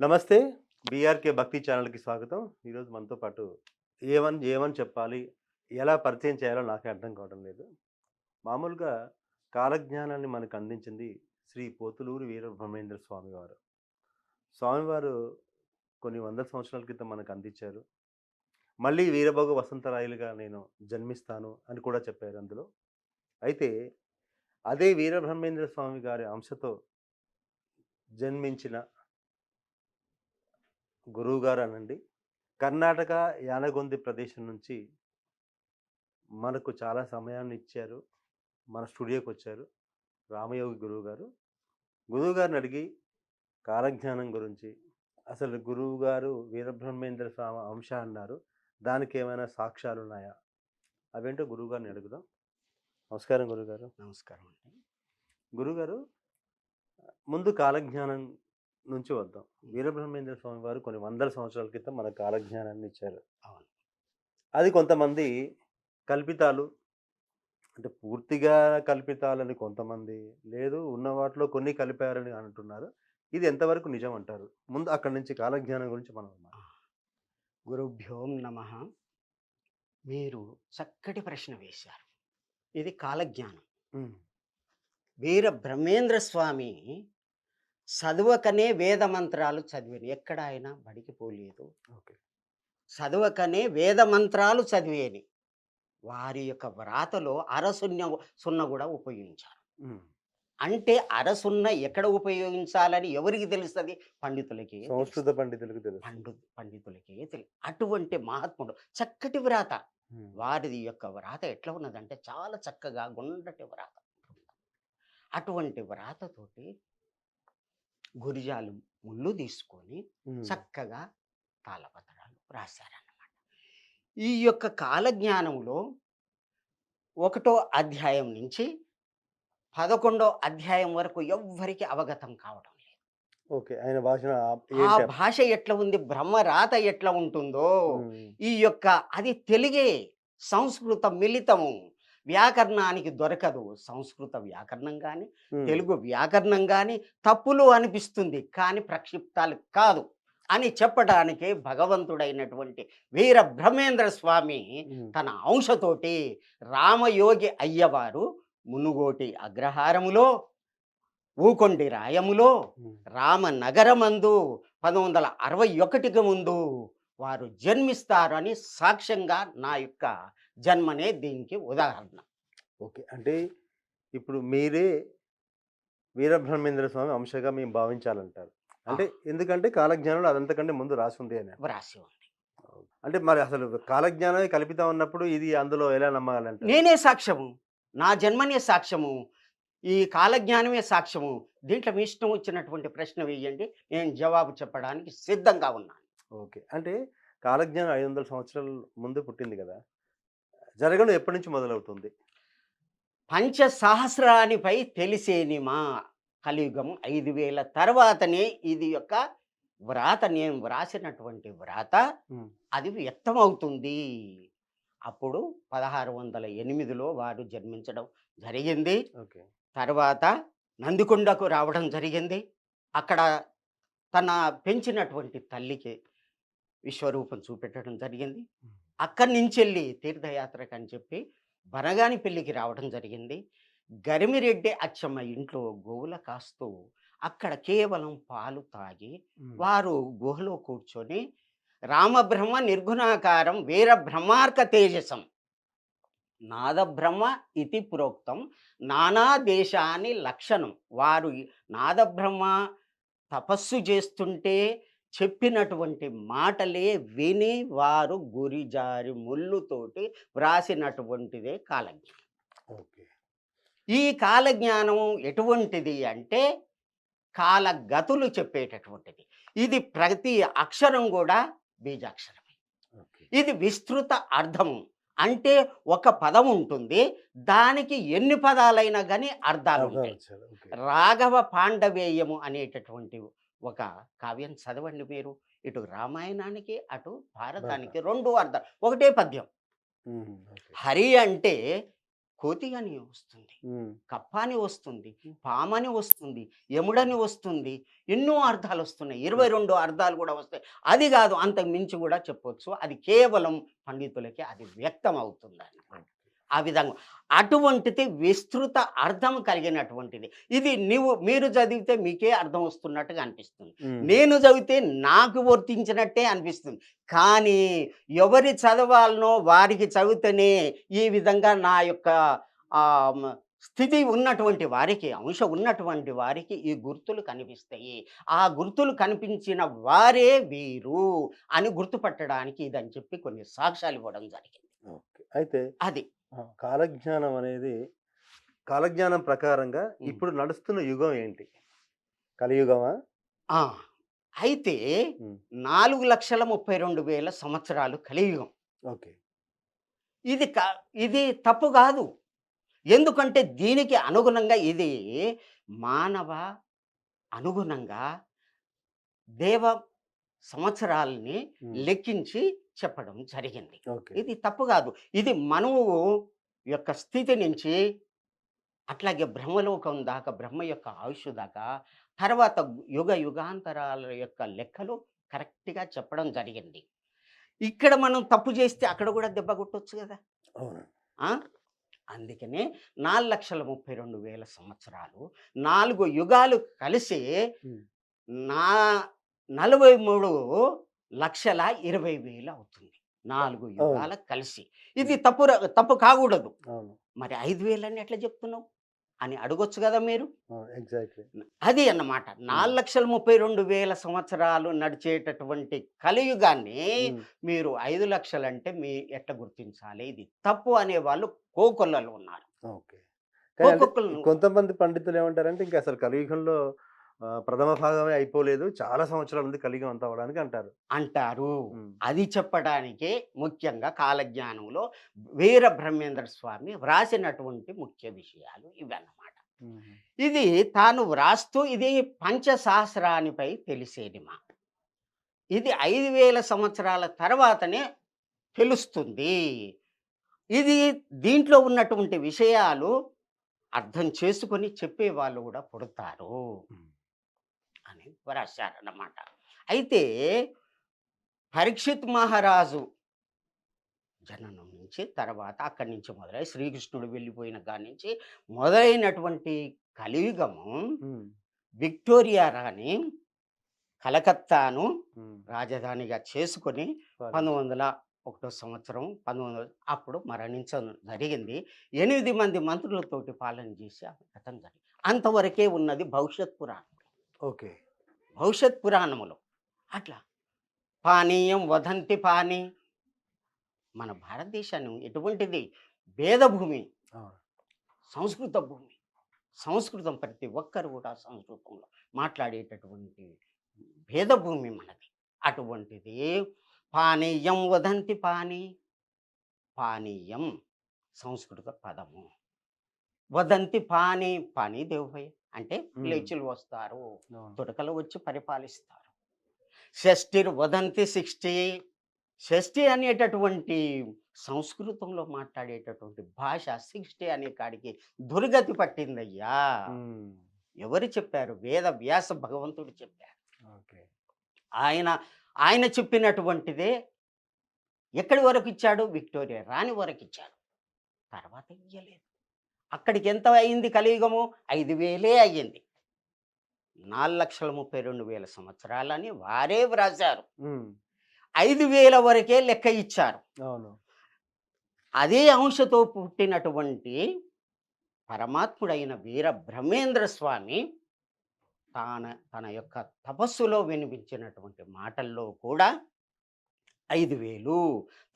నమస్తే. బీఆర్కే భక్తి ఛానల్కి స్వాగతం. ఈరోజు మనతో పాటు ఏమని ఏమని చెప్పాలి ఎలా పరిచయం చేయాలో నాకే అర్థం కావడం లేదు. మామూలుగా కాలజ్ఞానాన్ని మనకు అందించింది శ్రీ పోతులూరు వీరబ్రహ్మేంద్ర స్వామివారు స్వామివారు కొన్ని వందల సంవత్సరాల క్రితం మనకు అందించారు. మళ్ళీ వీరభోగ వసంతరాయలుగా నేను జన్మిస్తాను అని కూడా చెప్పారు అందులో. అయితే అదే వీరబ్రహ్మేంద్ర స్వామి గారి అంశతో జన్మించిన గురువుగారు అనండి కర్ణాటక యానగొంది ప్రదేశం నుంచి మనకు చాలా సమయాన్ని ఇచ్చారు. మన స్టూడియోకి వచ్చారు. రామయోగి గురువు గారు. గురువు గారిని అడిగి కాలజ్ఞానం గురించి అసలు గురువు గారు వీరబ్రహ్మేంద్ర స్వామి అంశ అన్నారు. దానికి ఏమైనా సాక్ష్యాలు ఉన్నాయా? అవేంటో గురువు గారిని అడుగుదాం. నమస్కారం గురుగారు నమస్కారం అండి గురుగారు ముందు కాలజ్ఞానం నుంచి వద్దాం. వీరబ్రహ్మేంద్ర స్వామి వారు కొన్ని వందల సంవత్సరాల క్రితం మన కాలజ్ఞానాన్ని ఇచ్చారు. అవును. అది కొంతమంది కల్పితాలు. అంటే పూర్తిగా కల్పితాలని కొంతమంది లేదు ఉన్న వాటిలో కొన్ని కలిపారని అంటున్నారు. ఇది ఎంతవరకు నిజం అంటారు? ముందు అక్కడి నుంచి కాలజ్ఞానం గురించి మనం. గురుభ్యోం నమ. మీరు చక్కటి ప్రశ్న వేశారు. ఇది కాలజ్ఞానం. వీర బ్రహ్మేంద్ర స్వామి చదువకనే వేద మంత్రాలు చదివాను. ఎక్కడ ఆయన బడికి పోలేదు. చదువకనే వేద మంత్రాలు చదివేని. వారి యొక్క వ్రాతలో అరసున్న సున్న కూడా ఉపయోగించారు ఉమ్, అంటే అరసున్న ఎక్కడ ఉపయోగించాలని ఎవరికి తెలుస్తుంది? పండితులకి సంస్కృత పండితులకు తెలుసు పండు పండితులకే తెలియదు అటువంటి మహాత్ముడు చక్కటి వ్రాత. వారిది యొక్క వ్రాత ఎట్లా ఉన్నదంటే చాలా చక్కగా గుండ్రటి వ్రాత. అటువంటి వ్రాతతోటి గురిజాలు ముళ్ళు తీసుకొని చక్కగా తాళపత్రాలు రాశారన్నమాట. ఈ యొక్క కాలజ్ఞానంలో ఒకటో అధ్యాయం నుంచి పదకొండో అధ్యాయం వరకు ఎవ్వరికి అవగతం కావడం లేదు. ఓకే. ఆయన భాషణ ఆ భాష ఎట్లా ఉంది? బ్రహ్మరాత ఎట్లా ఉంటుందో ఈ యొక్క అది తెలుగే సంస్కృత మిళితము. వ్యాకరణానికి దొరకదు సంస్కృత వ్యాకరణం కానీ తెలుగు వ్యాకరణం కానీ తప్పులు అనిపిస్తుంది కానీ ప్రక్షిప్తాలు కాదు. అని చెప్పడానికి భగవంతుడైనటువంటి వీర బ్రహ్మేంద్ర స్వామి తన అంశతోటి రామయోగి అయ్యవారు మునుగోటి అగ్రహారములో ఊకొండి రాయములో రామనగరమందు పంతొమ్మిది వందల అరవై ఒకటికి ముందు వారు జన్మిస్తారు అని సాక్ష్యంగా నా యొక్క జన్మనే దీనికి ఉదాహరణ. ఓకే. అంటే ఇప్పుడు మీరే వీరబ్రహ్మేంద్ర స్వామి అంశగా మేము భావించాలంటారు. అంటే ఎందుకంటే కాలజ్ఞానంలో అదంతకంటే ముందు రాసి ఉంది అని వ్రాసి ఉంది అంటే మరి అసలు కాలజ్ఞానమే కల్పితం ఉన్నప్పుడు ఇది అందులో ఎలా నమ్మాలంటే నేనే సాక్ష్యము. నా జన్మనే సాక్ష్యము. ఈ కాలజ్ఞానమే సాక్ష్యము. దీంట్లో మీ ఇష్టం వచ్చినటువంటి ప్రశ్న వేయండి. నేను జవాబు చెప్పడానికి సిద్ధంగా ఉన్నాను. ఓకే. అంటే కాలజ్ఞానం ఐదు వందల సంవత్సరాల ముందు పుట్టింది కదా? జరగడం ఎప్పటి నుంచి మొదలవుతుంది? పంచ సహస్రానిపై తెలిసేనిమా కలియుగం ఐదు వేల తర్వాతనే ఇది యొక్క వ్రాత నేను వ్రాసినటువంటి వ్రాత అది వ్యక్తమవుతుంది. అప్పుడు పదహారు వందల ఎనిమిదిలో వారు జన్మించడం జరిగింది. ఓకే. తర్వాత నందికొండకు రావడం జరిగింది. అక్కడ తన పెంచినటువంటి తల్లికి విశ్వరూపం చూపెట్టడం జరిగింది. అక్కడి నుంచి వెళ్ళి తీర్థయాత్రకు అని చెప్పి బనగాని పెళ్ళికి రావడం జరిగింది. గరిమిరెడ్డి అచ్చమ్మ ఇంట్లో గోవుల కాస్తూ అక్కడ కేవలం పాలు తాగి వారు గుహలో కూర్చొని రామబ్రహ్మ నిర్గుణాకారం వీర బ్రహ్మార్క తేజసం నాదబ్రహ్మ ఇతి ప్రోక్తం నానా దేశాని లక్షణం. వారు నాదబ్రహ్మ తపస్సు చేస్తుంటే చెప్పినటువంటి మాటలే విని వారు గురిజారి ముళ్ళుతోటి వ్రాసినటువంటిదే కాలజ్ఞానం. ఓకే. ఈ కాలజ్ఞానం ఎటువంటిది అంటే కాలగతులు చెప్పేటటువంటిది. ఇది ప్రతి అక్షరం కూడా బీజాక్షరమే. ఇది విస్తృత అర్థము అంటే ఒక పదం ఉంటుంది. దానికి ఎన్ని పదాలైనా కానీ అర్థాలు అర్థం ఉంటాయి రాఘవ పాండవేయము అనేటటువంటి ఒక కావ్యం చదవండి మీరు. ఇటు రామాయణానికి అటు భారతానికి రెండు అర్థం ఒకటే పద్యం. హరి అంటే కోతి అని వస్తుంది ఉమ్, కప్ప అని వస్తుంది పామని వస్తుంది యముడని వస్తుంది. ఎన్నో అర్థాలు వస్తున్నాయి. ఇరవై రెండు అర్థాలు కూడా వస్తాయి. అది కాదు అంతకు మించి కూడా చెప్పొచ్చు. అది కేవలం పండితులకి అది వ్యక్తం అవుతుంది అన్నమాట ఆ విధంగా. అటువంటిది విస్తృత అర్థం కలిగినటువంటిది. ఇది నీవు మీరు చదివితే మీకే అర్థం వస్తున్నట్టుగా అనిపిస్తుంది. నేను చదివితే నాకు వర్తించినట్టే అనిపిస్తుంది. కానీ ఎవరి చదవాలనో వారికి చదివితేనే ఈ విధంగా నా యొక్క స్థితి ఉన్నటువంటి వారికి అంశ ఉన్నటువంటి వారికి ఈ గుర్తులు కనిపిస్తాయి. ఆ గుర్తులు కనిపించిన వారే వీరు అని గుర్తుపట్టడానికి ఇదని చెప్పి కొన్ని సాక్ష్యాలు ఇవ్వడం జరిగింది. ఓకే. అయితే అది. కాలజ్ఞానం అనేది కాలజ్ఞానం ప్రకారంగా. ఇప్పుడు నడుస్తున్న యుగం ఏంటి? కలియుగమా? అయితే. నాలుగు లక్షల ముప్పై రెండు వేల సంవత్సరాలు కలియుగం. ఓకే. ఇది కా ఇది తప్పు కాదు. ఎందుకంటే దీనికి అనుగుణంగా ఇది మానవ అనుగుణంగా దేవ సంవత్సరాలని లెక్కించి చెప్పడం జరిగింది. ఇది తప్పు కాదు. ఇది మనవు యొక్క స్థితి నుంచి అట్లాగే బ్రహ్మలోకం దాకా బ్రహ్మ యొక్క ఆయుష్ దాకా తర్వాత యుగ యుగాంతరాల యొక్క లెక్కలు కరెక్ట్గా చెప్పడం జరిగింది. ఇక్కడ మనం తప్పు చేస్తే అక్కడ కూడా దెబ్బ కొట్టొచ్చు కదా? అందుకనే నాలుగు లక్షల ముప్పై రెండు వేల సంవత్సరాలు నాలుగు యుగాలు కలిసి. నా నలభై మూడు లక్షల ఇరవై వేలు అవుతుంది. నాలుగు యుగాల కలిసి. ఇది తప్పు తప్పు కాకూడదు. మరి ఐదు వేలని ఎట్లా చెప్తున్నావు? అని అడగొచ్చు కదా మీరు. ఎగ్జాక్ట్లీ. అది అన్నమాట. నాలుగు లక్షల ముప్పై రెండు వేల సంవత్సరాలు నడిచేటటువంటి కలియుగాన్ని మీరు ఐదు లక్షలు అంటే మీ ఎట్లా గుర్తించాలి? ఇది తప్పు అనే వాళ్ళు కోకొల్లలు ఉన్నారు. కొంతమంది పండితులు ఏమంటారంటే ఇంకా అసలు కలియుగంలో ప్రథమ భాగమే అయిపోలేదు. చాలా సంవత్సరాలు ఉంది కలియుగం అంతా అవడానికి అంటారు. అంటారు. అది చెప్పడానికే ముఖ్యంగా కాలజ్ఞానంలో వీర బ్రహ్మేంద్ర స్వామి వ్రాసినటువంటి ముఖ్య విషయాలు ఇవన్నమాట. ఇది తాను వ్రాస్తూ ఇది పంచసహస్రానిపై తెలిసేది మా ఇది ఐదు వేల సంవత్సరాల తర్వాతనే తెలుస్తుంది. ఇది దీంట్లో ఉన్నటువంటి విషయాలు అర్థం చేసుకొని చెప్పే వాళ్ళు కూడా పుడతారు. వ్రాశారన్నమాట. అయితే పరీక్షిత్ మహారాజు జననం నుంచి తర్వాత అక్కడి నుంచి మొదలై శ్రీకృష్ణుడు వెళ్ళిపోయిన కాడి నుంచి మొదలైనటువంటి కలియుగము విక్టోరియా రాణి కలకత్తాను. రాజధానిగా చేసుకొని పంతొమ్మిది వందల ఒకటో సంవత్సరం పంతొమ్మిది వందల అప్పుడు మరణించడం జరిగింది. ఎనిమిది మంది మంత్రులతోటి పాలన చేసి గతం జరిగింది అంతవరకే ఉన్నది భవిష్యత్ పురాణం. ఓకే. భవిష్యత్ పురాణములు. అట్లా. పానీయం వదంతి పాని. మన భారతదేశాన్ని ఎటువంటిది? భేదభూమి. సంస్కృత భూమి. సంస్కృతం ప్రతి ఒక్కరు కూడా సంస్కృతంలో మాట్లాడేటటువంటి భేదభూమి మనది. అటువంటిది పానీయం వదంతి పాని. పానీయం సంస్కృత పదము. వదంతి పాని పాని దేవుభయ్య అంటే. లేచులు వస్తారు. తురకలు వచ్చి పరిపాలిస్తారు. షష్ఠిర్ వదంతి సిక్స్టీ షష్ఠి అనేటటువంటి సంస్కృతంలో మాట్లాడేటటువంటి భాష సిక్స్టీ అనే కాడికి దుర్గతి పట్టిందయ్యా. ఎవరు చెప్పారు? వేద వ్యాస భగవంతుడు చెప్పారు. ఆయన ఆయన చెప్పినటువంటిదే ఎక్కడి వరకు ఇచ్చాడు? విక్టోరియా రాణి వరకు ఇచ్చాడు. తర్వాత ఇయ్యలేదు. అక్కడికి ఎంత అయింది కలియుగము? ఐదు వేలే అయ్యింది. నాలుగు లక్షల ముప్పై రెండు వేల సంవత్సరాలని వారే వ్రాశారు. ఉమ్, ఐదు వేల వరకే లెక్క ఇచ్చారు. అవును. అదే అంశతో పుట్టినటువంటి పరమాత్ముడైన వీర బ్రహ్మేంద్ర స్వామి తాన తన యొక్క తపస్సులో వినిపించినటువంటి మాటల్లో కూడా ఐదు వేలు.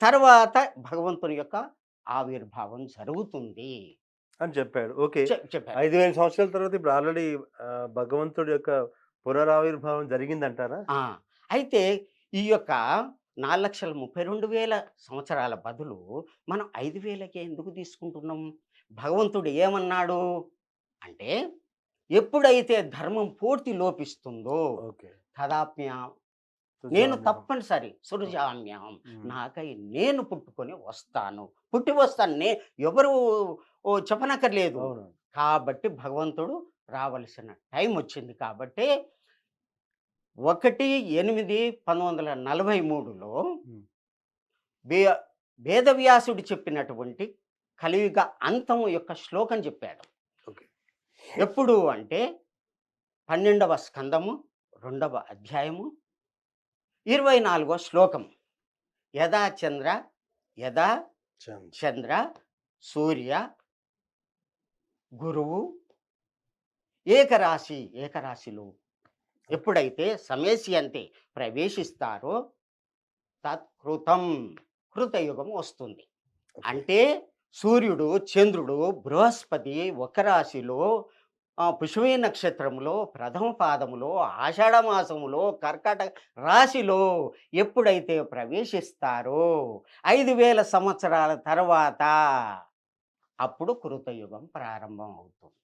తర్వాత భగవంతుని యొక్క ఆవిర్భావం జరుగుతుంది. అని చెప్పాడు. ఓకే. ఐదు వేల సంవత్సరాల తర్వాత ఇప్పుడు ఆల్రెడీ భగవంతుడి యొక్క పునరావిర్భావం జరిగిందంటారా? ఆ, అయితే ఈ యొక్క నాలుగు లక్షల ముప్పై రెండు వేల సంవత్సరాల బదులు మనం ఐదు వేలకే ఎందుకు తీసుకుంటున్నాం? భగవంతుడు ఏమన్నాడు? అంటే ఎప్పుడైతే ధర్మం పూర్తి లోపిస్తుందో ఓకే. తదాప్య నేను తప్పనిసరి సురజామ్యం నాకై నేను పుట్టుకొని వస్తాను. పుట్టి వస్తాను. నే ఎవరు ఓ చెప్పనక్కర్లేదు కాబట్టి భగవంతుడు రావలసిన టైం వచ్చింది కాబట్టి ఒకటి ఎనిమిది పంతొమ్మిది వందల నలభై మూడులో. వే వేదవ్యాసుడు చెప్పినటువంటి కలియుగ అంతం యొక్క శ్లోకం చెప్పాడు. ఎప్పుడు అంటే పన్నెండవ స్కందము రెండవ అధ్యాయము ఇరవై నాలుగో శ్లోకం యదా చంద్ర యదా. చంద్ర సూర్య గురువు ఏకరాశి ఏకరాశిలో ఎప్పుడైతే సమేసి అంతే ప్రవేశిస్తారో తత్కృతం కృతయుగం వస్తుంది. అంటే సూర్యుడు చంద్రుడు బృహస్పతి ఒక రాశిలో పుష్పీ నక్షత్రములో ప్రథమ పాదములో ఆషాఢ మాసములో కర్కాటక రాశిలో ఎప్పుడైతే ప్రవేశిస్తారో ఐదు వేల సంవత్సరాల తర్వాత అప్పుడు కృతయుగం ప్రారంభం అవుతుంది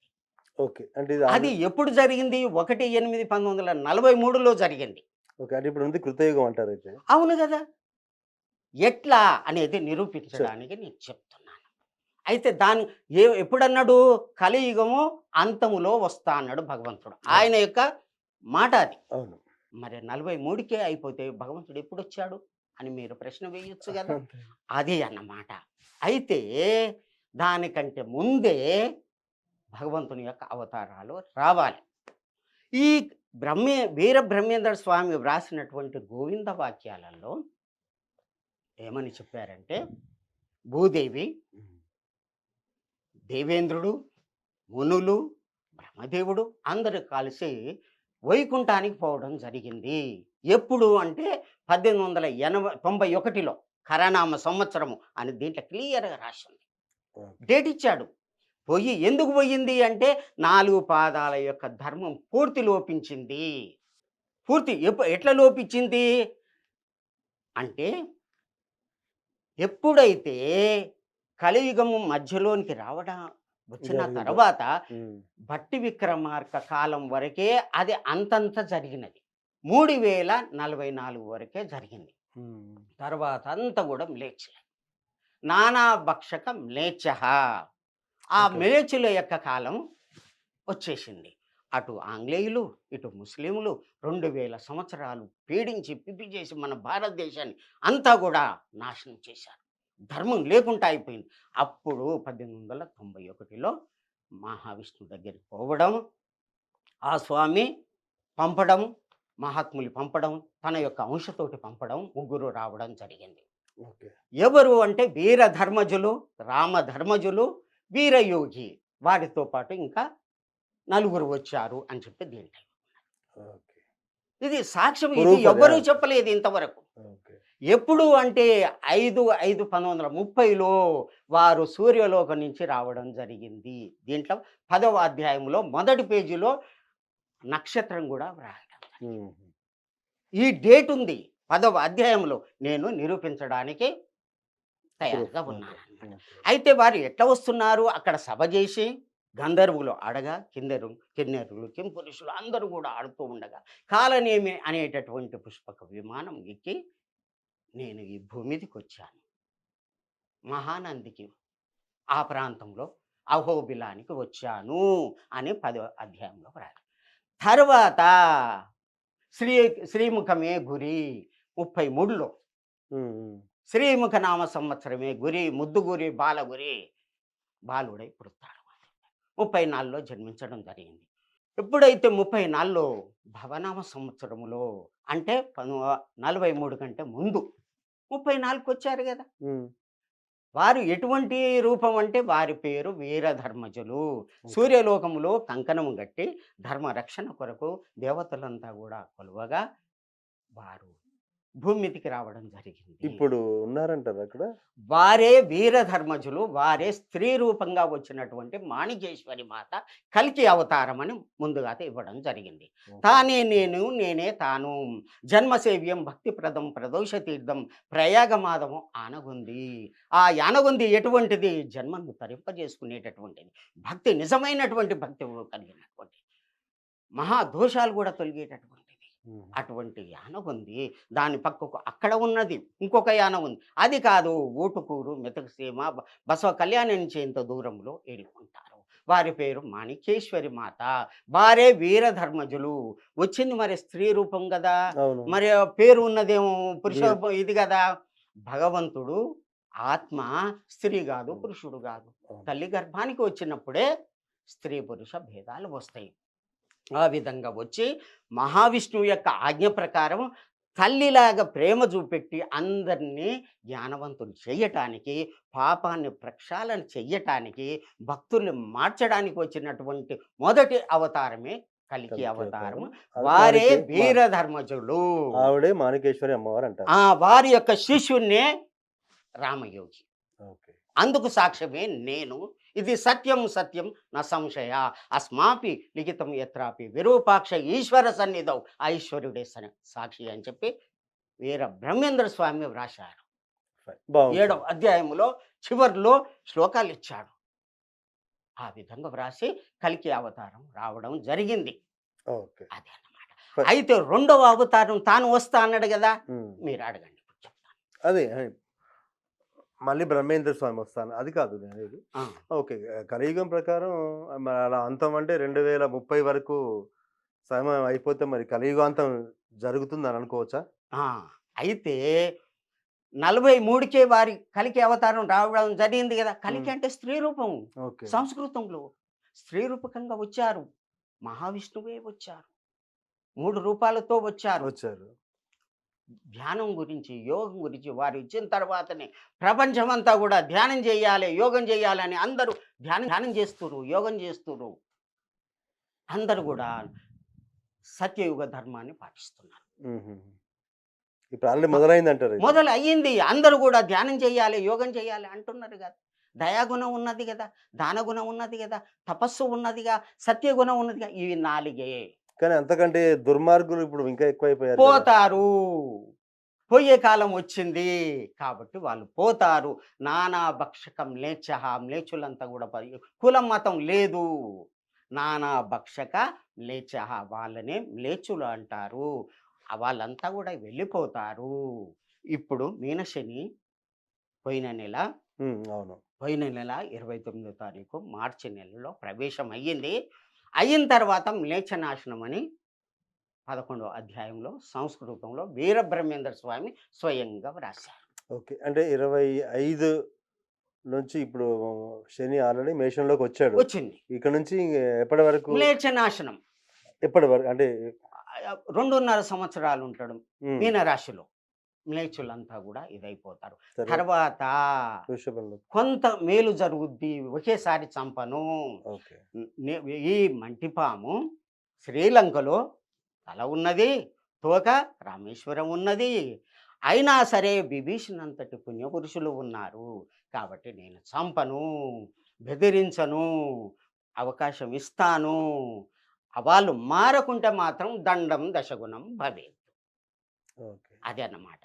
ఓకే. అంటే అది ఎప్పుడు జరిగింది? ఒకటి ఎనిమిది పంతొమ్మిది వందల నలభై మూడులో జరిగింది. ఓకే. అంటే ఇప్పుడు ఉంది కృతయుగం అంటారు అయితే. అవును కదా! ఎట్లా అనేది నిరూపించడానికి నేను చెప్తున్నాను. అయితే దాని ఏ ఎప్పుడన్నాడు? కలియుగము అంతములో వస్తా అన్నాడు భగవంతుడు. ఆయన యొక్క మాట అది. అవును. మరి నలభై మూడుకే అయిపోతే భగవంతుడు ఎప్పుడు వచ్చాడు? అని మీరు ప్రశ్న వేయొచ్చు కదా! అది అన్నమాట. అయితే దానికంటే ముందే భగవంతుని యొక్క అవతారాలు రావాలి. ఈ బ్రహ్మే వీర బ్రహ్మేంద్ర స్వామి వ్రాసినటువంటి గోవింద వాక్యాలలో ఏమని చెప్పారంటే భూదేవి దేవేంద్రుడు మునులు బ్రహ్మదేవుడు అందరూ కలిసి వైకుంఠానికి పోవడం జరిగింది. ఎప్పుడు అంటే పద్దెనిమిది వందల ఎనభై తొంభై ఒకటిలో కరణామ సంవత్సరము అని దీంట్లో క్లియర్గా రాసింది డేట్ ఇచ్చాడు పోయి ఎందుకు పోయింది అంటే నాలుగు పాదాల యొక్క ధర్మం పూర్తి లోపించింది పూర్తి ఎప్పు ఎట్లా లోపించింది అంటే ఎప్పుడైతే కలియుగము మధ్యలోనికి రావడం వచ్చిన. తర్వాత. భట్టి విక్రమార్క కాలం వరకే అది అంతంత జరిగినది మూడు వేల నలభై నాలుగు వరకే జరిగింది. తర్వాత అంతా కూడా మ్లేచ్ఛలే నానా భక్షక మ్లేచ్ఛ ఆ. మ్లేచ్చుల యొక్క కాలం వచ్చేసింది. అటు ఆంగ్లేయులు ఇటు ముస్లింలు రెండు వేల సంవత్సరాలు పీడించి పిప్పి చేసి మన భారతదేశాన్ని అంతా కూడా నాశనం చేశారు. ధర్మం లేకుండా అయిపోయింది. అప్పుడు పద్దెనిమిది వందల తొంభై ఒకటిలో మహావిష్ణు దగ్గరికి పోవడం ఆ స్వామి పంపడం మహాత్ములు పంపడం తన యొక్క అంశతోటి పంపడం ముగ్గురు రావడం జరిగింది. ఎవరు అంటే వీర ధర్మజులు రామ ధర్మజులు వీరయోగి వారితో పాటు ఇంకా నలుగురు వచ్చారు అని చెప్పి దీంట్లో ఓకే. ఇది సాక్ష్యం ఇది. ఎవ్వరూ చెప్పలేదు ఇంతవరకు. ఎప్పుడు అంటే ఐదు ఐదు పంతొమ్మిది వందల ముప్పైలో వారు సూర్యలోకం నుంచి రావడం జరిగింది. దీంట్లో పదవ అధ్యాయంలో మొదటి పేజీలో నక్షత్రం కూడా వ్రాయడం. ఈ డేట్ ఉంది. పదవ అధ్యాయంలో నేను నిరూపించడానికి తయారుగా. ఉన్నాను. ఓకే. అయితే వారు ఎట్లా వస్తున్నారు? అక్కడ సభ చేసి గంధర్వులు ఆడగా కిందరు కిన్నెరులు కింపురుషులు అందరూ కూడా ఆడుతూ ఉండగా కాలనేమి? అనేటటువంటి పుష్పక విమానం ఎక్కి నేను ఈ భూమిదికి వచ్చాను. మహానందికి ఆ ప్రాంతంలో అహోబిలానికి వచ్చాను అని పదో అధ్యాయంలో రాయాలి. తర్వాత శ్రీ శ్రీముఖమే గురి ముప్పై మూడులో. శ్రీముఖ నామ సంవత్సరమే గురి ముద్దుగురి బాలగురి బాలుడై పుడతాడు ముప్పై నాలుగులో జన్మించడం జరిగింది. ఎప్పుడైతే ముప్పై నాలుగులో భవనామ సంవత్సరములో అంటే నలభై మూడు కంటే ముందు ముప్పై నాలుగుకి వచ్చారు కదా. వారు ఎటువంటి రూపం అంటే వారి పేరు వీరధర్మజులు. సూర్యలోకములో కంకణము గట్టి ధర్మ రక్షణ కొరకు దేవతలంతా కూడా కొలువగా వారు భూమిదికి రావడం జరిగింది. ఇప్పుడు ఉన్నారంటారు అక్కడ? వారే వీరధర్మజులు వారే స్త్రీ రూపంగా వచ్చినటువంటి మాణికేశ్వరి మాత కల్కి అవతారం అని ముందుగా ఇవ్వడం జరిగింది. తానే నేను నేనే తాను జన్మసేవ్యం భక్తిప్రదం ప్రదోష తీర్థం ప్రయాగమాదము ఆనగుంది. ఆ యానగుంది ఎటువంటిది? జన్మను తరింపజేసుకునేటటువంటిది. భక్తి నిజమైనటువంటి భక్తి కలిగినటువంటి మహా దోషాలు కూడా తొలగేటటువంటిది ఉమ్. అటువంటి యానం ఉంది. దాని పక్కకు అక్కడ ఉన్నది ఇంకొక యానం ఉంది. అది కాదు ఊటుకూరు మెతకసీమ బసవ కళ్యాణి ఇంత దూరంలో ఏడుకుంటారు వారి పేరు మాణికేశ్వరి మాత. వారే వీరధర్మజులు. వచ్చింది మరి స్త్రీ రూపం కదా. మరి పేరు ఉన్నదేమో పురుష రూపం ఇది కదా. భగవంతుడు ఆత్మ స్త్రీ కాదు పురుషుడు కాదు. తల్లి గర్భానికి వచ్చినప్పుడే స్త్రీ పురుష భేదాలు వస్తాయి. ఆ విధంగా వచ్చి మహావిష్ణువు యొక్క ఆజ్ఞ ప్రకారం తల్లిలాగా ప్రేమ చూపెట్టి అందరినీ జ్ఞానవంతులు చెయ్యటానికి పాపాన్ని ప్రక్షాళన చెయ్యటానికి భక్తుల్ని మార్చడానికి వచ్చినటువంటి మొదటి అవతారమే కలికి అవతారం. వారే వీరధర్మజులు. ఆవిడే మాణికేశ్వరి అమ్మవారు అంటారు ఆ వారి యొక్క శిష్యున్నే రామయోగి. అందుకు సాక్ష్యమే నేను. ఇది సత్యం సత్యం నా సంశయ. అస్మాపి లిఖితం ఎత్రాపి. విరూపాక్ష ఈశ్వర సన్నిధౌ. ఐశ్వర్యుడే సని సాక్షి అని చెప్పి వీర బ్రహ్మేంద్ర స్వామి వ్రాశారు. బాగుంది. ఏడవ అధ్యాయంలో చివర్లో శ్లోకాలు ఇచ్చాడు. ఆ విధంగా వ్రాసి కలికి అవతారం రావడం జరిగింది. అదే అన్నమాట. అయితే రెండవ అవతారం తాను వస్తా అన్నాడు కదా. మీరు అడగండి. అదే. మళ్ళీ బ్రహ్మేంద్ర స్వామి వస్తాను. అది కాదు నేను ఓకే. కలియుగం ప్రకారం మరి అలా అంతం అంటే రెండు వేల ముప్పై వరకు సమయం అయిపోతే మరి కలియుగాంతం జరుగుతుందని అనుకోవచ్చా? అయితే నలభై మూడుకే వారి కలికి అవతారం రావడం జరిగింది కదా! కలికి. అంటే స్త్రీ రూపం ఓకే. సంస్కృతంలో. స్త్రీ రూపకంగా వచ్చారు. మహావిష్ణువే వచ్చారు. మూడు రూపాలతో వచ్చారు. వచ్చారు. ధ్యానం గురించి యోగం గురించి వారు ఇచ్చిన తర్వాతనే ప్రపంచమంతా కూడా ధ్యానం చేయాలి యోగం చేయాలి అని అందరూ ధ్యానం ధ్యానం చేస్తున్నారు యోగం చేస్తున్నారు అందరూ కూడా సత్యయుగ ధర్మాన్ని పాటిస్తున్నారు. మ్మ్. ఇప్పుడు ఆల్రెడీ మొదలైంది అంటారు ఇది. మొదలు అయ్యింది అందరూ కూడా ధ్యానం చేయాలి యోగం చేయాలి అంటున్నారు కదా. దయాగుణం ఉన్నది కదా దానగుణం ఉన్నది కదా తపస్సు ఉన్నదిగా సత్యగుణం ఉన్నదిగా ఇవి నాలుగే. కానీ అంతకంటే దుర్మార్గులు ఇప్పుడు ఇంకా ఎక్కువైపోయారు కదా. పోతారు. పోయే కాలం వచ్చింది కాబట్టి వాళ్ళు పోతారు. నానా భక్షకం లేచ మ్లేచులంతా కూడా పరి- కులం మతం లేదు. నానా భక్షక మ్లేచ వాళ్ళనే మ్లేచులు అంటారు. ఆ వాళ్ళంతా కూడా వెళ్ళిపోతారు. ఇప్పుడు మీనశని పోయిన నెల అవును. పోయిన నెల ఇరవై తొమ్మిదో తారీఖు మార్చి నెలలో ప్రవేశం అయ్యింది అయిన తర్వాత మ్లేచ్ఛనాశనం అని పదకొండవ అధ్యాయంలో సంస్కృతంలో వీరబ్రహ్మేంద్ర స్వామి స్వయంగా వ్రాశారు. ఓకే. అంటే ఇరవై ఐదు నుంచి ఇప్పుడు శని ఆల్రెడీ మేషంలోకి వచ్చాడు. వచ్చింది. ఇక్కడ నుంచి ఎప్పటి వరకు మ్లేచ్ఛనాశనం ఎప్పటి వరకు? అంటే రెండున్నర సంవత్సరాలు ఉంటాడు మ్మ్, మీనరాశిలో. మ్లేచ్చులంతా కూడా ఇదైపోతారు. తర్వాత కొంత మేలు జరుగుద్ది ఒకేసారి చంపను. ఈ మంటిపాము శ్రీలంకలో తల ఉన్నది తోక రామేశ్వరం ఉన్నది. అయినా సరే విభీషణ్ అంతటి పుణ్యపురుషులు ఉన్నారు. కాబట్టి నేను చంపను బెదిరించను అవకాశం ఇస్తాను. వాళ్ళు మారకుంటే మాత్రం దండం దశగుణం భవేత్ ఓకే. అదే అన్నమాట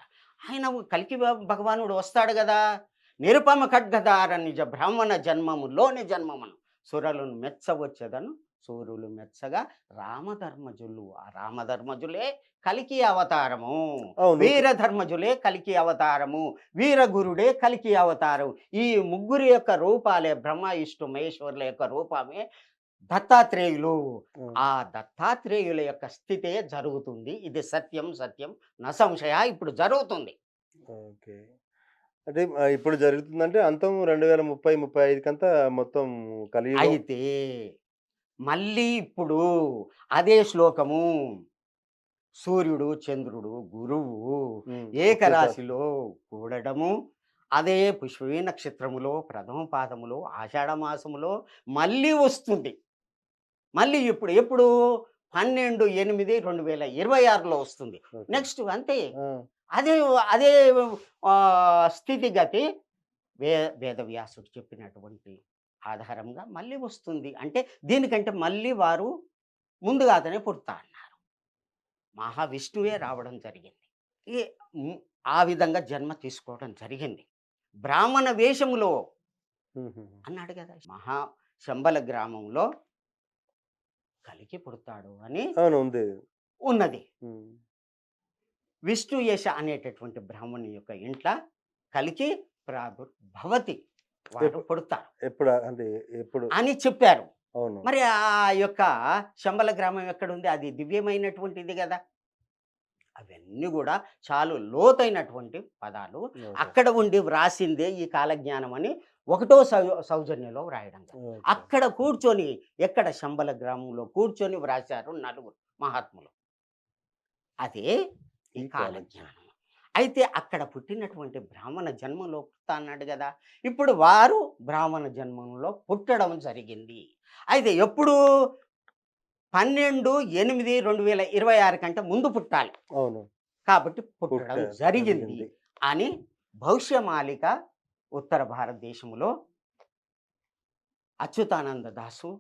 ఆయన కలికి భగవానుడు వస్తాడు కదా నిరుపమ ఖడ్గదార నిజ బ్రాహ్మణ జన్మములోని జన్మమును. సురలను మెచ్చవచ్చదను. సూర్యులు మెచ్చగా రామధర్మజులు. ఆ రామధర్మజులే కలికి అవతారము. వీరధర్మజులే కలికి అవతారము. వీరగురుడే కలికి అవతారం. ఈ ముగ్గురి యొక్క రూపాలే బ్రహ్మ విష్ణు మహేశ్వరుల యొక్క రూపమే దత్తాత్రేయులు. ఆ! దత్తాత్రేయుల యొక్క స్థితే జరుగుతుంది. ఇది సత్యం సత్యం. న సంశయ ఇప్పుడు జరుగుతుంది. ఓకే. అంటే ఇప్పుడు జరుగుతుందంటే అంతం రెండు వేల ముప్పై ముప్పై ఐదు కంతా మొత్తం కలియుగం. అయితే మళ్ళీ ఇప్పుడు అదే శ్లోకము. సూర్యుడు చంద్రుడు గురువు ఏకరాశిలో కూడడము. అదే పుష్పవీ నక్షత్రములో ప్రథమ పాదములో ఆషాఢ మాసములో మళ్ళీ వస్తుంది. మళ్ళీ ఇప్పుడు ఎప్పుడు? పన్నెండు ఎనిమిది రెండు వేల ఇరవై ఆరులో వస్తుంది. నెక్స్ట్ అంతే. అదే అదే స్థితిగతి వే వేదవ్యాసుడు చెప్పినటువంటి ఆధారంగా మళ్ళీ వస్తుంది. అంటే దీనికంటే మళ్ళీ వారు ముందుగానే పుడతా అన్నారు. మహావిష్ణువే రావడం జరిగింది. ఈ ఆ విధంగా జన్మ తీసుకోవడం జరిగింది. బ్రాహ్మణ వేషములో అన్నాడు కదా. మహా శంబల గ్రామంలో కలికి పుడతాడు అని అవును ఉంది. ఉన్నది. విష్ణు యశ అనేటటువంటి బ్రాహ్మణి యొక్క ఇంట్లో కలికి ప్రాదుర్భవతి ఎప్పు- పుడతారు ఎప్పుడు అంటే ఎప్పుడు? అని చెప్పారు. అవును. మరి ఆ యొక్క శంబల గ్రామం ఎక్కడుంది? అది దివ్యమైనటువంటిది కదా అవన్నీ కూడా చాలా లోతైనటువంటి పదాలు. అక్కడ ఉండి వ్రాసిందే ఈ కాలజ్ఞానం అని ఒకటో సౌ సౌజన్యంలో వ్రాయడం. అక్కడ కూర్చొని ఎక్కడ శంబల గ్రామంలో కూర్చొని వ్రాశారు నలుగురు మహాత్ములు. అదే ఈ కాలజ్ఞానం. అయితే అక్కడ పుట్టినటువంటి బ్రాహ్మణ జన్మలో పుడతా అన్నాడు కదా! ఇప్పుడు వారు బ్రాహ్మణ జన్మంలో పుట్టడం జరిగింది. అయితే ఎప్పుడు? పన్నెండు ఎనిమిది రెండు వేల ఇరవై ఆరు కంటే ముందు పుట్టాలి. అవును. కాబట్టి పుట్టడం పుట్ట- జరిగింది అని భవిష్యమాలిక ఉత్తర భారతదేశంలో అచ్యుతానంద దాసు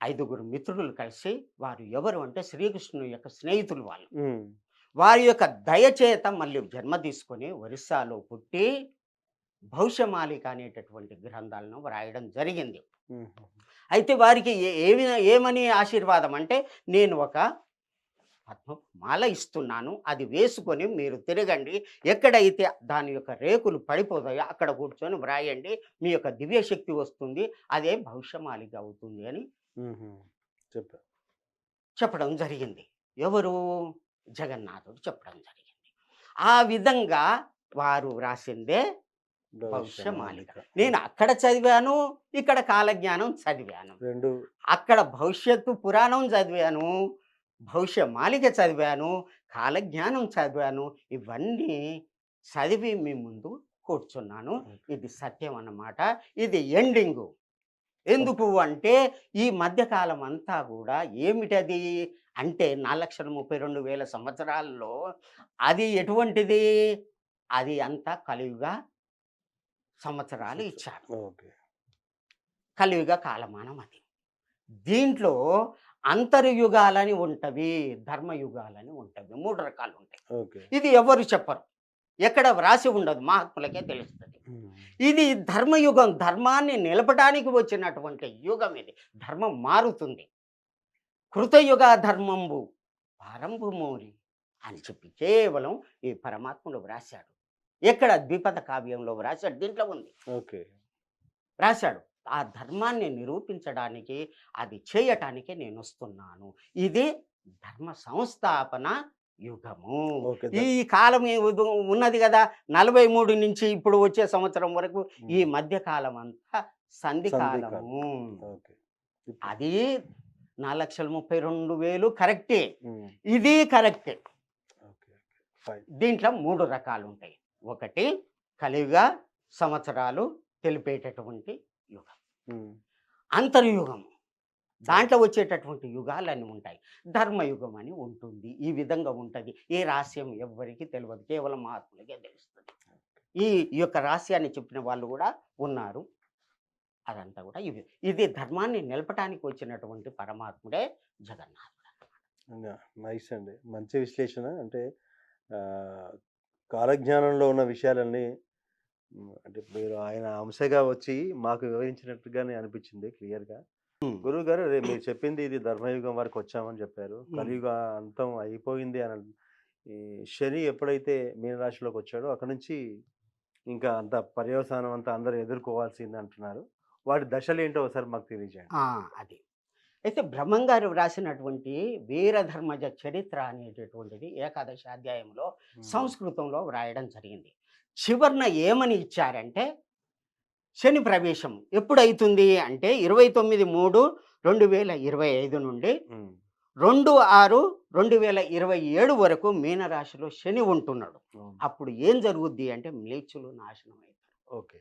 ఐదుగురు మిత్రులు కలిసి వారు ఎవరు అంటే శ్రీకృష్ణుని యొక్క స్నేహితులు వాళ్ళు. వారి యొక్క దయచేత మళ్ళీ జన్మ తీసుకొని ఒరిస్సాలో పుట్టి భవిష్యమాలిక అనేటటువంటి గ్రంథాలను వ్రాయడం జరిగింది. అయితే వారికి ఏమి ఏమని ఆశీర్వాదం అంటే నేను ఒక పద్మమాల ఇస్తున్నాను అది వేసుకొని మీరు తిరగండి. ఎక్కడైతే దాని యొక్క రేకులు పడిపోతాయో అక్కడ కూర్చొని వ్రాయండి. మీ యొక్క దివ్య శక్తి వస్తుంది అదే భవిష్యమాలిక అవుతుంది అని. చెప్పు. చెప్పడం జరిగింది. ఎవరు? జగన్నాథుడు చెప్పడం జరిగింది. ఆ విధంగా వారు వ్రాసిందే భవిష్యమాలిక. నేను అక్కడ చదివాను ఇక్కడ కాలజ్ఞానం చదివాను. రెండు అక్కడ భవిష్యత్తు పురాణం చదివాను. భవిష్యమాలిక చదివాను కాలజ్ఞానం చదివాను ఇవన్నీ చదివి మీ ముందు కూర్చున్నాను. ఇది సత్యం అన్నమాట. ఇది ఎండింగు. ఎందుకు అంటే ఈ మధ్యకాలం అంతా కూడా ఏమిటది అంటే నాలుగు లక్షల ముప్పై రెండు వేల సంవత్సరాల్లో అది ఎటువంటిది? అది అంతా కలియుగా సంవత్సరాలు ఇచ్చారు. కలియుగ కాలమానం అది. దీంట్లో అంతర్యుగాలని ఉంటవి ధర్మయుగాలని ఉంటవి. మూడు రకాలు ఉంటాయి ఇది ఎవరు చెప్పరు. ఎక్కడ వ్రాసి ఉండదు. మహాత్ములకే తెలుస్తుంది. ఇది ధర్మయుగం ధర్మాన్ని నిలపడానికి వచ్చినటువంటి యుగం ఇది. ధర్మం మారుతుంది. కృతయుగ ధర్మంబు పారంభు మోరి అని చెప్పి కేవలం ఈ పరమాత్ముడు వ్రాశాడు. ఎక్కడ? ద్విపద కావ్యంలో వ్రాశాడు. దీంట్లో ఉంది. ఓకే. రాశాడు ఆ ధర్మాన్ని నిరూపించడానికి అది చేయటానికి నేను వస్తున్నాను ఇది ధర్మ సంస్థాపన యుగము. ఈ కాలం ఉన్నది కదా నలభై మూడు నుంచి ఇప్పుడు వచ్చే సంవత్సరం వరకు ఈ మధ్య కాలం అంతా సంధి కాలము అది నాలుగు లక్షల ముప్పై రెండు వేలు కరెక్టే. ఇది కరెక్టే. దీంట్లో మూడు రకాలు ఉంటాయి ఒకటి కలియుగ సంవత్సరాలు తెలిపేటటువంటి యుగం. అంతర్యుగం. దాంట్లో వచ్చేటటువంటి యుగాలన్నీ ఉంటాయి. ధర్మయుగం అని ఉంటుంది. ఈ విధంగా ఉంటుంది. ఈ రహస్యం ఎవ్వరికీ తెలియదు కేవలం మహాత్ములకే తెలుస్తుంది. ఈ యొక్క రహస్యాన్ని చెప్పిన వాళ్ళు కూడా ఉన్నారు. అదంతా కూడా ఇవి. ఇది ధర్మాన్ని నిలపటానికి వచ్చినటువంటి పరమాత్ముడే జగన్నాథుడు నైస్ అండి. మంచి విశ్లేషణ. అంటే కాలజ్ఞానంలో ఉన్న విషయాలన్నీ అంటే మీరు ఆయన అంశగా వచ్చి మాకు వివరించినట్టుగానే అనిపించింది క్లియర్గా. గురువు గారు మీరు చెప్పింది ఇది ధర్మయుగం వరకు వచ్చామని చెప్పారు. కలియుగ అంతం అయిపోయింది అని ఈ శని ఎప్పుడైతే మీనరాశిలోకి వచ్చాడో అక్కడ నుంచి ఇంకా అంత పర్యవసానం అంతా అందరూ ఎదుర్కోవాల్సింది అంటున్నారు. వాటి దశలు ఏంటో ఒకసారి మాకు తెలియజేయండి. అది. అయితే బ్రహ్మంగారు వ్రాసినటువంటి వీరధర్మజ చరిత్ర అనేటటువంటిది ఏకాదశి అధ్యాయంలో. సంస్కృతంలో వ్రాయడం జరిగింది. చివరన ఏమని ఇచ్చారంటే శని ప్రవేశం ఎప్పుడైతుంది? అంటే ఇరవై తొమ్మిది మూడు రెండు వేల ఇరవై ఐదు నుండి. రెండు ఆరు రెండు వేల ఇరవై ఏడు వరకు మీనరాశిలో శని ఉంటున్నాడు. అప్పుడు ఏం జరుగుద్ది అంటే మ్లేచ్చులు నాశనం అవుతారు ఓకే.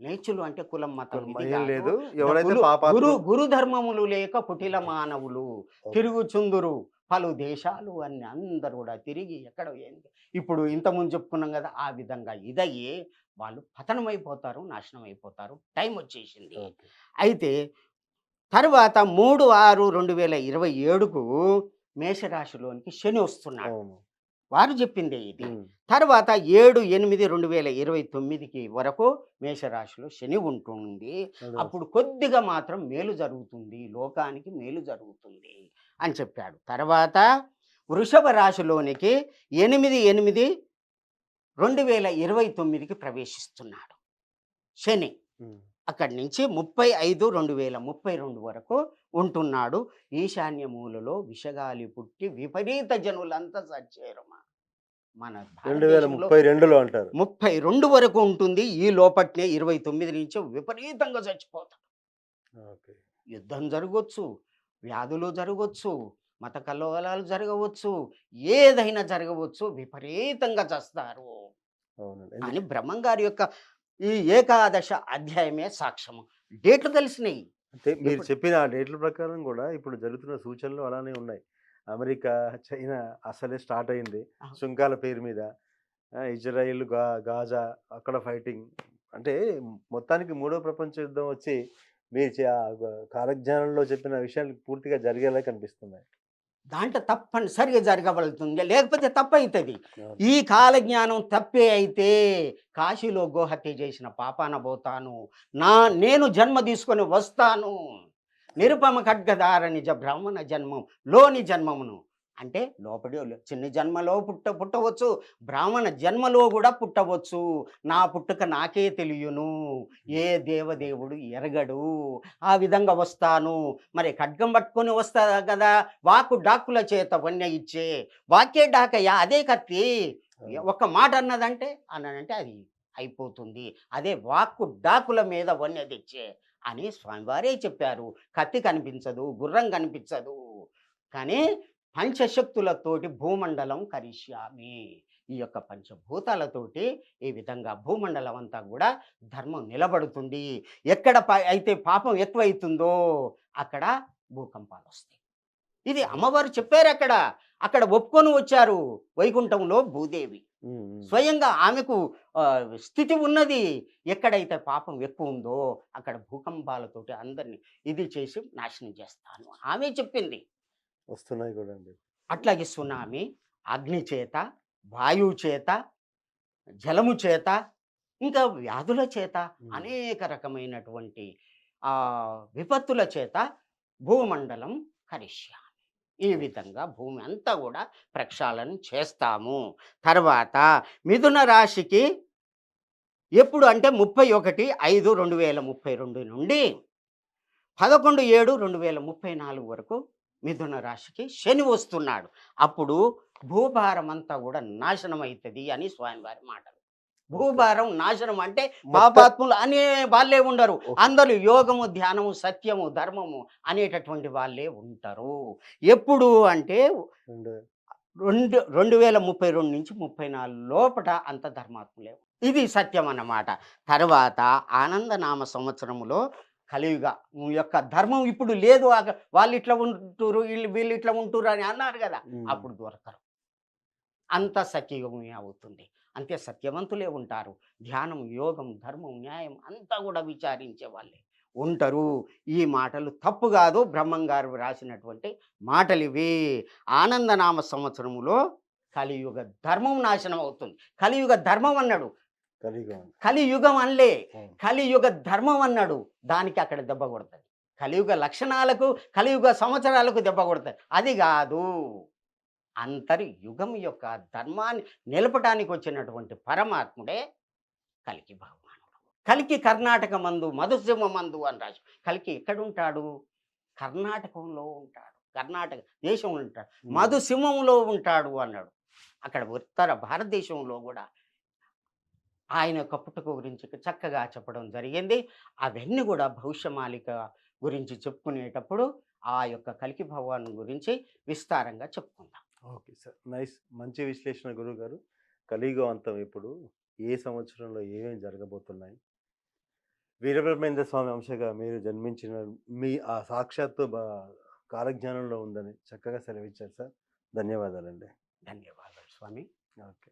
మ్లేచ్చులు అంటే కులం మతం. లేదు. గురు- గురు గురు ధర్మములు లేక కుటిల మానవులు తిరుగుచుందురు. పలు దేశాలు అన్ని అందరు కూడా తిరిగి ఎక్కడ ఏంది. ఇప్పుడు ఇంతకుముందు చెప్పుకున్నాం కదా ఆ విధంగా ఇదయ్యి వాళ్ళు పతనమైపోతారు నాశనం అయిపోతారు టైం వచ్చేసింది. అయితే తర్వాత మూడు ఆరు రెండు వేల ఇరవై ఏడుకు మేషరాశిలోనికి శని వస్తున్నాడు. వారు చెప్పిందే ఇది. తర్వాత ఏడు ఎనిమిది రెండు వేల ఇరవై తొమ్మిదికి వరకు మేషరాశిలో శని ఉంటుంది. అప్పుడు కొద్దిగా మాత్రం మేలు జరుగుతుంది లోకానికి మేలు జరుగుతుంది. అని చెప్పాడు. తర్వాత వృషభ రాశిలోనికి ఎనిమిది ఎనిమిది రెండు వేల ఇరవై తొమ్మిదికి ప్రవేశిస్తున్నాడు. శని. అక్కడి నుంచి ముప్పై ఐదు రెండు వేల ముప్పై రెండు వరకు ఉంటున్నాడు. ఈశాన్య మూలలో విషగాలి పుట్టి విపరీత జనులంతా సచ్చేరమా. మన రెండు వేల ముప్పై రెండులో అంటారు. ముప్పై రెండు వరకు ఉంటుంది. ఈ లోపట్నే ఇరవై తొమ్మిది నుంచి విపరీతంగా చచ్చిపోతాడు. యుద్ధం జరగవచ్చు వ్యాధులు జరగవచ్చు మత కలవలాలు జరగవచ్చు ఏదైనా జరగవచ్చు విపరీతంగా చస్తారు. అని బ్రహ్మంగారి యొక్క ఈ ఏకాదశ అధ్యాయమే సాక్ష్యము. డేట్లు తెలిసినాయి. అంటే మీరు చెప్పిన ఆ డేట్ల ప్రకారం కూడా ఇప్పుడు జరుగుతున్న సూచనలు అలానే ఉన్నాయి. అమెరికా చైనా అసలే స్టార్ట్ అయింది. సుంకాల పేరు మీద. ఇజ్రాయిల్గా గాజా అక్కడ ఫైటింగ్. అంటే మొత్తానికి మూడో ప్రపంచ యుద్ధం వచ్చి మీరు కాలజ్ఞానంలో చెప్పిన విషయాలు పూర్తిగా జరిగేలా కనిపిస్తున్నాయి. దాంట్లో తప్పనిసరిగా జరగబడుతుంది లేకపోతే తప్పు అవుతుంది అవును. ఈ కాలజ్ఞానం తప్పే అయితే కాశీలో గోహత్య చేసిన పాపాన పోతాను. నా నేను జన్మ తీసుకొని వస్తాను. నిరుపమ ఖడ్గదార నిజ బ్రాహ్మణ జన్మం లోని జన్మమును. అంటే లోపడి చిన్న జన్మలో పుట్ట పుట్టవచ్చు. బ్రాహ్మణ జన్మలో కూడా పుట్టవచ్చు. నా పుట్టుక నాకే తెలియను. ఏ దేవదేవుడు ఎరగడు. ఆ విధంగా వస్తాను. మరి ఖడ్గం పట్టుకొని వస్తా కదా. వాకు డాకుల చేత వన్య ఇచ్చే. వాక్యే డాకయ్యా అదే కత్తి. ఒక మాట అన్నదంటే అన్నదంటే అది అయిపోతుంది. అదే వాక్కు డాకుల మీద వన్య తెచ్చే అని స్వామివారే చెప్పారు. కత్తి కనిపించదు గుర్రం కనిపించదు. కానీ పంచశక్తులతోటి భూమండలం కరిష్యామి. ఈ యొక్క పంచభూతాలతోటి ఈ విధంగా భూమండలం అంతా కూడా ధర్మం నిలబడుతుంది. ఎక్కడ పా- అయితే పాపం ఎక్కువైతుందో అక్కడ భూకంపాలు వస్తాయి ఇది అమ్మవారు చెప్పారు అక్కడ. అక్కడ ఒప్పుకొని వచ్చారు వైకుంఠంలో భూదేవి. స్వయంగా ఆమెకు స్థితి ఉన్నది. ఎక్కడైతే పాపం ఎక్కువ ఉందో అక్కడ భూకంపాలతోటి అందరినీ ఇది చేసి నాశనం చేస్తాను. ఆమె చెప్పింది. వస్తున్నాయి కూడా అండి అట్లాగే సునామీ అగ్ని చేత వాయువు చేత జలము చేత ఇంకా వ్యాధుల చేత. అనేక రకమైనటువంటి విపత్తుల చేత భూమండలం కరిష్యామి ఈ విధంగా భూమి అంతా కూడా ప్రక్షాళన చేస్తాము. తర్వాత మిథున రాశికి ఎప్పుడు అంటే ముప్పై ఒకటి ఐదు రెండు వేల ముప్పై రెండు నుండి పదకొండు ఏడు రెండు వేల ముప్పై నాలుగు వరకు మిథున రాశికి శని వస్తున్నాడు. అప్పుడు భూభారం అంతా కూడా నాశనం అవుతుంది అని స్వామివారి మాటలు. భూభారం నాశనం అంటే పాపాత్ములు అనే వాళ్ళే ఉండరు. అందరూ యోగము ధ్యానము సత్యము ధర్మము అనేటటువంటి వాళ్ళే ఉంటారు. ఎప్పుడు అంటే రెండు రెండు వేల ముప్పై రెండు నుంచి ముప్పై నాలుగు లోపట అంత ధర్మాత్ములే ఇది సత్యం అన్నమాట. తర్వాత ఆనందనామ సంవత్సరములో కలియుగ. యొక్క ధర్మం ఇప్పుడు లేదు. వాళ్ళు ఇట్లా ఉంటురు వీళ్ళు వీళ్ళు ఇట్లా ఉంటురు అని అన్నారు కదా. అప్పుడు దొరకరు. అంత సత్యయుగమే అవుతుంది అంతే సత్యవంతులే ఉంటారు. ధ్యానం యోగం ధర్మం న్యాయం అంతా కూడా విచారించే వాళ్ళే. ఉంటారు. ఈ మాటలు తప్పు కాదు బ్రహ్మం గారు రాసినటువంటి మాటలు ఇవి ఆనందనామ సంవత్సరములో కలియుగ ధర్మం నాశనం అవుతుంది. కలియుగ ధర్మం అన్నాడు. కలియుగం అనలే. కలియుగ ధర్మం అన్నాడు. దానికి అక్కడ దెబ్బ కొడుతుంది కలియుగ లక్షణాలకు కలియుగ సంవత్సరాలకు దెబ్బ కొడుతుంది అది కాదు. అంతరి యుగం యొక్క ధర్మాన్ని నిలపడానికి వచ్చినటువంటి పరమాత్ముడే కలికి భగవానుడు కలికి కర్ణాటక మందు మధుసింహ మందు అని రాజు కలికి ఎక్కడుంటాడు? కర్ణాటకంలో ఉంటాడు. కర్ణాటక దేశంలో ఉంటాడు. మధుసింహంలో ఉంటాడు అన్నాడు. అక్కడ ఉత్తర భారతదేశంలో కూడా ఆయన యొక్క పుట్టుక గురించి చక్కగా చెప్పడం జరిగింది. అవన్నీ కూడా భవిష్యమాలిక గురించి చెప్పుకునేటప్పుడు ఆ యొక్క కలికి భగవాన్ గురించి విస్తారంగా చెప్పుకుందాం. Okay sir. నైస్. మంచి విశ్లేషణ గురువు గారు. కలియుగం అంతం ఇప్పుడు. ఏ సంవత్సరంలో ఏమేమి జరగబోతున్నాయి? వీరబ్రహ్మేంద్ర స్వామి అంశగా మీరు జన్మించిన మీ ఆ సాక్షాత్తు కాలజ్ఞానంలో ఉందని చక్కగా సెలవిచ్చారు సార్. ధన్యవాదాలండి. ధన్యవాదాలు స్వామి. ఓకే.